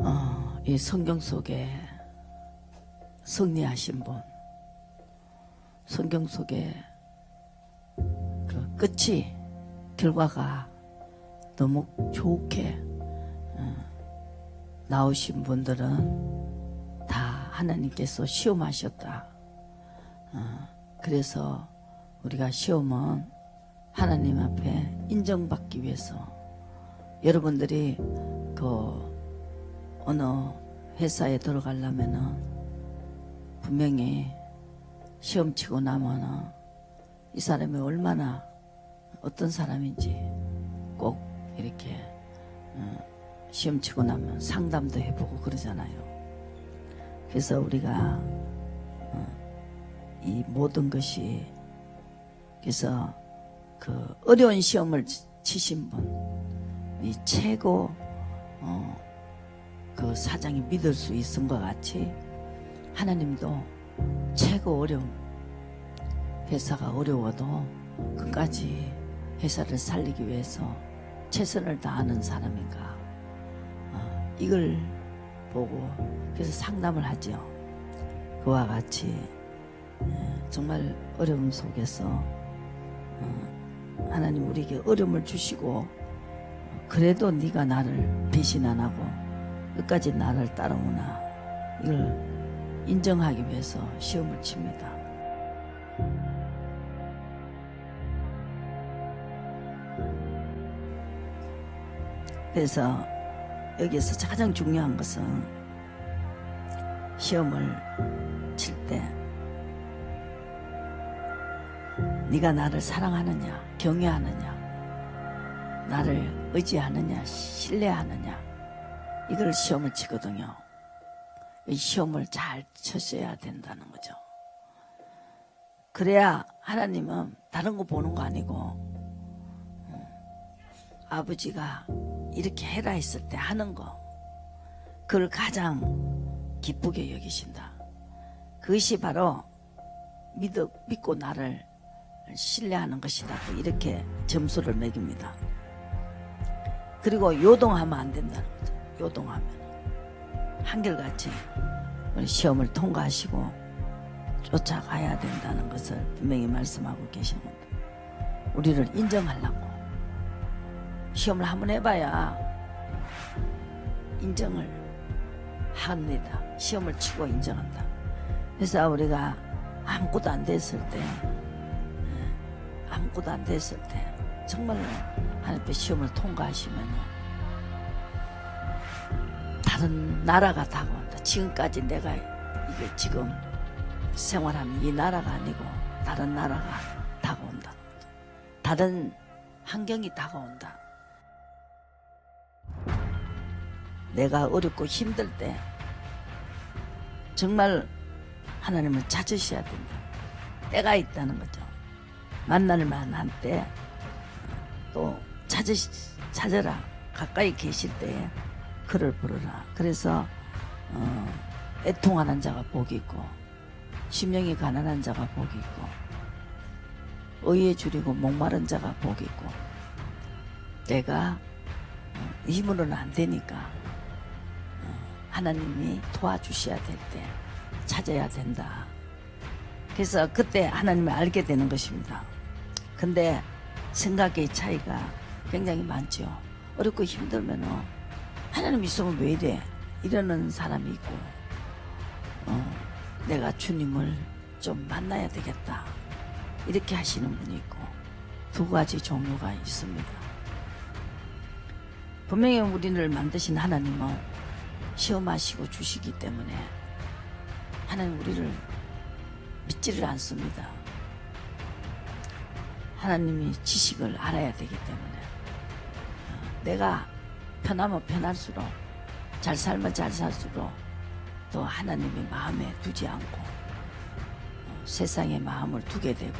어, 이 성경 속에 승리하신 분, 성경 속에 그 끝이 결과가 너무 좋게 어, 나오신 분들은 다 하나님께서 시험하셨다. 어, 그래서 우리가 시험은 하나님 앞에 인정받기 위해서 여러분들이 그 어느 회사에 들어가려면은 분명히 시험 치고 나면은 이 사람이 얼마나 어떤 사람인지 꼭 이렇게 어, 시험 치고 나면 상담도 해보고 그러잖아요. 그래서 우리가 어, 이 모든 것이 그래서 그 어려운 시험을 치- 치신 분, 이 최고 어, 그 사장이 믿을 수 있은 것 같이 하나님도 최고 어려움 회사가 어려워도 끝까지 회사를 살리기 위해서 최선을 다하는 사람인가? 어, 이걸 보고 그래서 상담을 하죠. 그와 같이 예, 정말 어려움 속에서 어, 하나님 우리에게 어려움을 주시고 어, 그래도 네가 나를 배신 안 하고 끝까지 나를 따라오나 이걸 인정하기 위해서 시험을 칩니다. 그래서 여기서 가장 중요한 것은 시험을 칠 때 네가 나를 사랑하느냐 경외하느냐 나를 의지하느냐 신뢰하느냐 이걸 시험을 치거든요. 이 시험을 잘 쳤어야 된다는 거죠. 그래야 하나님은 다른 거 보는 거 아니고 음, 아버지가 이렇게 해라 했을 때 하는 거 그걸 가장 기쁘게 여기신다. 그것이 바로 믿어, 믿고 나를 신뢰하는 것이다. 이렇게 점수를 매깁니다. 그리고 요동하면 안 된다는 거죠. 요동하면 한결같이 우리 시험을 통과하시고 쫓아가야 된다는 것을 분명히 말씀하고 계십니다. 우리를 인정하려고 시험을 한번 해봐야 인정을 합니다. 시험을 치고 인정한다. 그래서 우리가 아무것도 안 됐을 때, 예, 아무것도 안 됐을 때, 정말로 하나님의 시험을 통과하시면 다른 나라가 다가온다. 지금까지 내가 이게 지금 생활하는 이 나라가 아니고 다른 나라가 다가온다. 다른 환경이 다가온다. 내가 어렵고 힘들 때 정말 하나님을 찾으셔야 된다. 때가 있다는 거죠. 만날 만한 때 또 찾으 찾아라. 가까이 계실 때에 그를 부르라. 그래서 어, 애통하는 자가 복이 있고 심령이 가난한 자가 복이 있고 의에 줄이고 목마른 자가 복이 있고 내가 어, 힘으로는 안 되니까 어, 하나님이 도와주셔야 될 때 찾아야 된다. 그래서 그때 하나님을 알게 되는 것입니다. 근데 생각의 차이가 굉장히 많죠. 어렵고 힘들면은 하나님 있으면 왜 이래? 이러는 사람이 있고, 어, 내가 주님을 좀 만나야 되겠다. 이렇게 하시는 분이 있고, 두 가지 종류가 있습니다. 분명히 우리를 만드신 하나님은 시험하시고 주시기 때문에 하나님 우리를 믿지를 않습니다. 하나님이 지식을 알아야 되기 때문에 어, 내가 편하면 편할수록 잘 살면 잘 살수록 또 하나님의 마음에 두지 않고 어, 세상의 마음을 두게 되고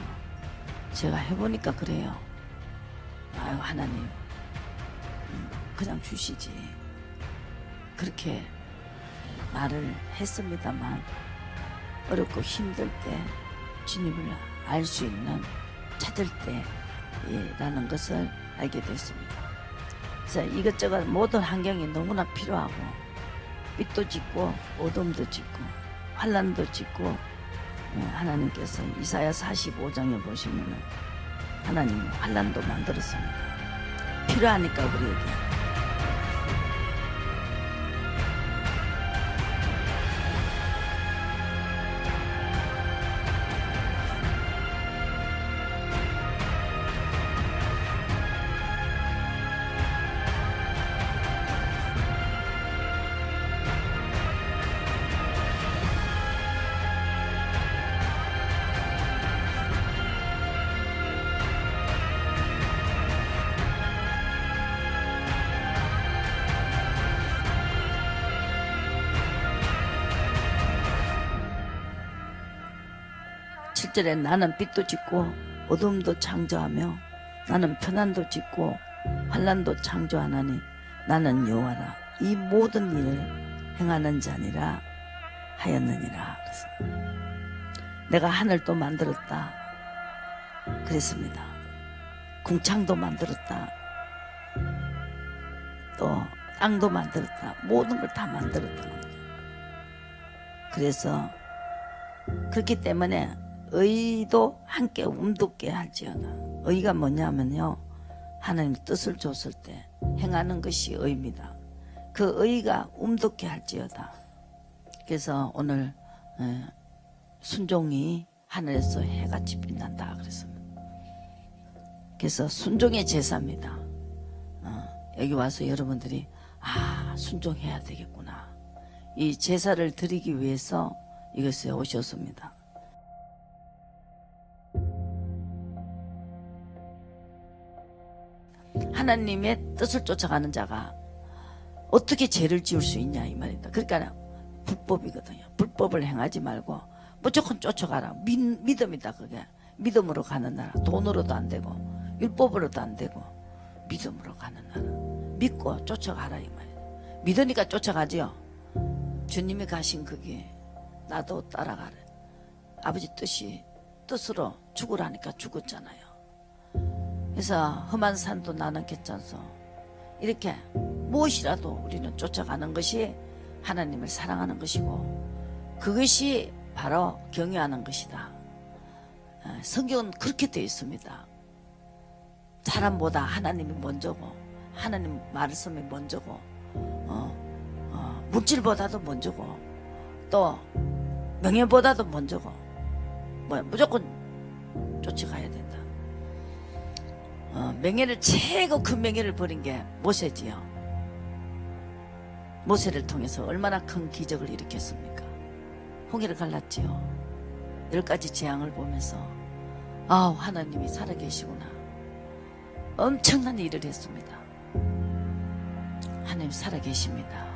제가 해보니까 그래요. 아유 하나님 음, 그냥 주시지 그렇게 말을 했습니다만 어렵고 힘들 때 주님을 알 수 있는 찾을 때라는 것을 알게 됐습니다. 이것저것 모든 환경이 너무나 필요하고 빛도 짓고 어둠도 짓고 환란도 짓고 예, 하나님께서 이사야 45장에 보시면은 하나님은 환란도 만들었습니다. 필요하니까 우리에게 칠절에 나는 빛도 짓고 어둠도 창조하며 나는 편안도 짓고 환란도 창조하나니 나는 여호와라. 이 모든 일을 행하는 자니라 하였느니라. 내가 하늘도 만들었다. 그랬습니다. 궁창도 만들었다. 또 땅도 만들었다. 모든 걸 다 만들었다는 거죠. 그래서 그렇기 때문에 의도 함께 움돋게 할지어다. 의가 뭐냐면요. 하나님 뜻을 줬을 때 행하는 것이 의입니다. 그 의가 움돋게 할지어다. 그래서 오늘 에, 순종이 하늘에서 해같이 빛난다 그랬습니다. 그래서 순종의 제사입니다. 어, 여기 와서 여러분들이 아 순종해야 되겠구나. 이 제사를 드리기 위해서 이것에 오셨습니다. 하나님의 뜻을 쫓아가는 자가 어떻게 죄를 지을 수 있냐 이 말이다. 그러니까 불법이거든요. 불법을 행하지 말고 무조건 쫓아가라. 믿, 믿음이다 그게. 믿음으로 가는 나라. 돈으로도 안 되고 율법으로도 안 되고 믿음으로 가는 나라. 믿고 쫓아가라 이 말이야. 믿으니까 쫓아가지요. 주님이 가신 그게 나도 따라가래. 아버지 뜻이 뜻으로 죽으라니까 죽었잖아요. 그래서 험한 산도 나는 괜찮소. 이렇게 무엇이라도 우리는 쫓아가는 것이 하나님을 사랑하는 것이고 그것이 바로 경외하는 것이다. 어, 성경은 그렇게 되어 있습니다. 사람보다 하나님이 먼저고 하나님 말씀이 먼저고 어, 어, 물질보다도 먼저고 또 명예보다도 먼저고 뭐 무조건 쫓아가야 된다. 어, 명예를 최고 큰 명예를 버린 게 모세지요. 모세를 통해서 얼마나 큰 기적을 일으켰습니까? 홍해를 갈랐지요. 열 가지 재앙을 보면서 아 하나님이 살아계시구나. 엄청난 일을 했습니다. 하나님 살아계십니다.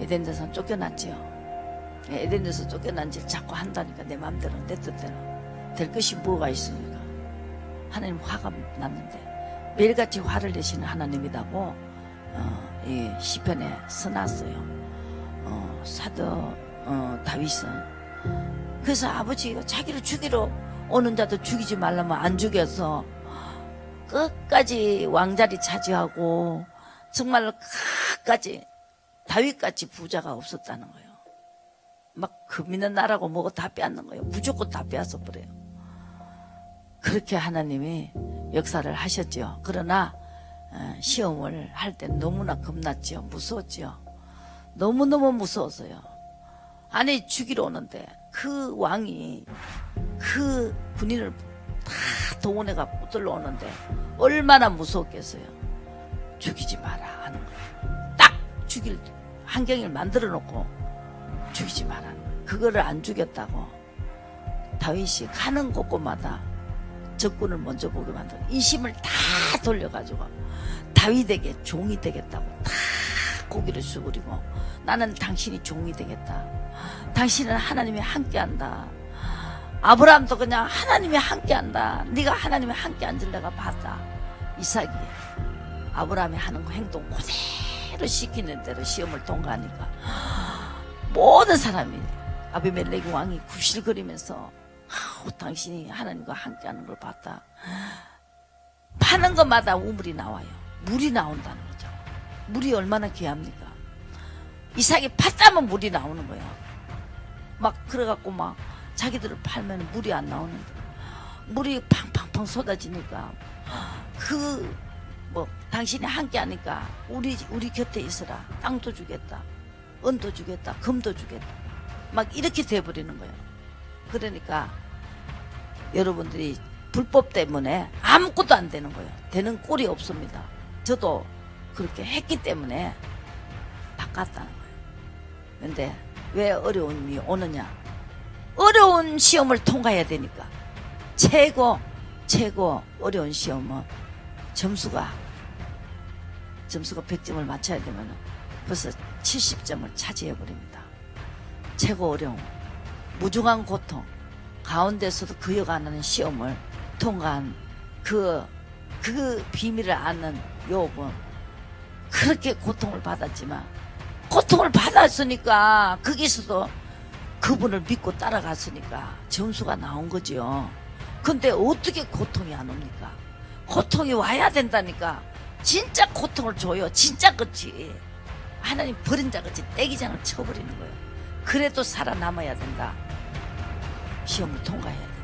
에덴에서 쫓겨났지요. 에덴에서 쫓겨난 짓 자꾸 한다니까 내 마음대로 내 뜻대로 될 것이 뭐가 있습니까? 하나님 화가 났는데 매일같이 화를 내시는 하나님이라고 어, 이 시편에 써놨어요. 어, 사도 어, 다윗은 그래서 아버지가 자기를 죽이러 오는 자도 죽이지 말라면 안 죽여서 끝까지 왕자리 차지하고 정말로 끝까지 다윗같이 부자가 없었다는 거예요. 막 금이는 나라고 뭐고 다 빼앗는 거예요. 무조건 다 빼앗아 버려요. 그렇게 하나님이 역사를 하셨죠. 그러나 어, 시험을 할때 너무나 겁났지요. 무서웠지요. 너무너무 무서웠어요. 아니 죽이러 오는데 그 왕이 그 군인을 다 동원해가 붙들러 오는데 얼마나 무서웠겠어요. 죽이지 마라 하는 거예요. 딱 죽일 환경을 만들어 놓고 죽이지 마라. 그거를 안 죽였다고 다윗이 가는 곳곳마다 적군을 먼저 보게 만들고 인심을 다 돌려가지고 다윗에게 종이 되겠다고 다 고기를 수그리고 나는 당신이 종이 되겠다. 당신은 하나님이 함께한다. 아브라함도 그냥 하나님이 함께한다. 네가 하나님이 함께 앉을 내가 봤다. 이삭이 아브라함이 하는 그 행동 그대로 시키는 대로 시험을 통과하니까 모든 사람이 아비멜렉 왕이 구실거리면서 아우, 당신이 하나님과 함께하는 걸 봤다. 파는 것마다 우물이 나와요. 물이 나온다는 거죠. 물이 얼마나 귀합니까? 이삭이 팠다면 물이 나오는 거야. 막 그래갖고 막 자기들을 팔면 물이 안 나오는데 물이 팡팡팡 쏟아지니까 그 뭐 당신이 함께 하니까 우리 우리 곁에 있어라 땅도 주겠다 은도 주겠다 금도 주겠다 막 이렇게 돼버리는 거예요. 그러니까 여러분들이 불법 때문에 아무것도 안 되는 거예요. 되는 꼴이 없습니다. 저도 그렇게 했기 때문에 바꿨다는 거예요. 근데 왜 어려움이 오느냐? 어려운 시험을 통과해야 되니까. 최고, 최고 어려운 시험은 점수가, 점수가 100점을 맞춰야 되면 벌써 70점을 차지해버립니다. 최고 어려움. 무중한 고통. 가운데서도 그 여가는 시험을 통과한 그, 그 비밀을 아는 욥은 그렇게 고통을 받았지만 고통을 받았으니까 거기서도 그분을 믿고 따라갔으니까 점수가 나온 거지요. 근데 어떻게 고통이 안 옵니까? 고통이 와야 된다니까. 진짜 고통을 줘요. 진짜 그치. 하나님 버린 자 같이 떼기장을 쳐버리는 거예요. 그래도 살아남아야 된다. 시험을 통과해야 돼.